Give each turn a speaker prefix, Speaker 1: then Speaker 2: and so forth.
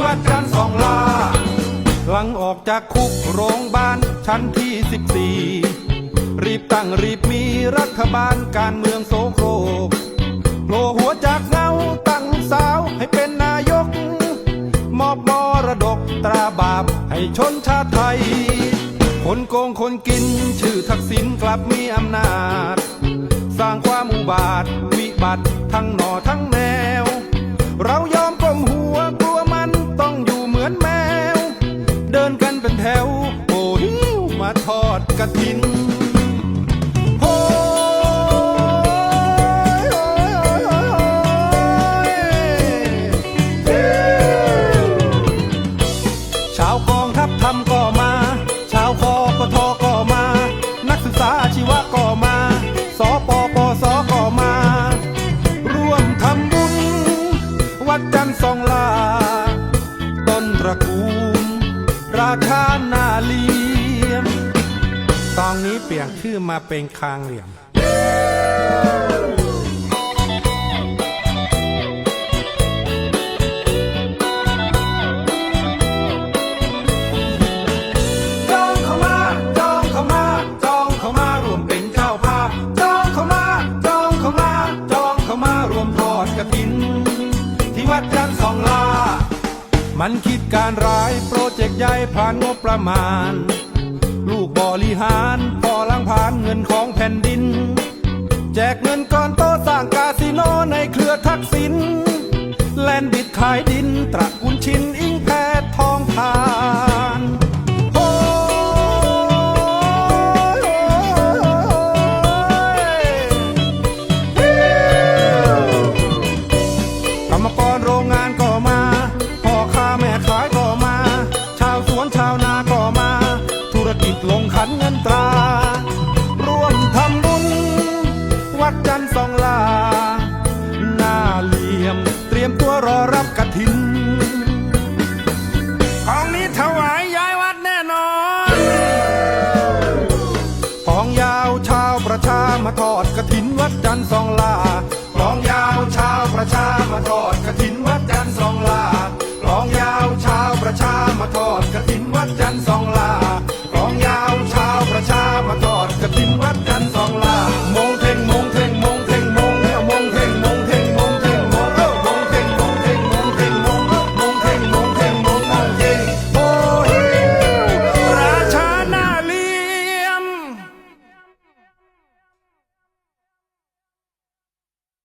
Speaker 1: วัดชั้นสองล่างหลังออกจากคุกโรงพยาบาลชั้นที่14รีบตั้งรีบมีรัฐบาลการเมืองโสโครกโผล่หัวจากเงาตั้งสาวให้เป็นนายก มอบมรดกตราบาปให้ชนชาติไทย คนโกงคนกินชื่อทักษิณกลับมีอำนาจ สร้างความอุบาท วิบัติทั้งหนอทั้งแนว เรายอ เดินกันเป็นแถว โอ้หิวมาทอดกระถินาชานาเลียม ตอนนี้เปลี่ยนชื่อมาเป็นคางเหลี่ยม จองเข้ามา จองเข้ามา จองเข้ามารวมเป็นเจ้าภาพ จองเข้ามา จองเข้ามา จองเข้ามารวมทอดกระถิน ที่วัดจันทร์สองลา มันคิดการร้ายโปรเจกต์ใหญ่ผ่านงบประมาณ ลูกบริหารพอลังผ่านเงินของแผ่นดิน แจกเงินก้อนโตสร้างคาสิโนในเครือทักษิณแลนด์บิดขายดิน ตระกุลชินอิงแพททองทา มาทอดกระถินวัดจันทร์สองลา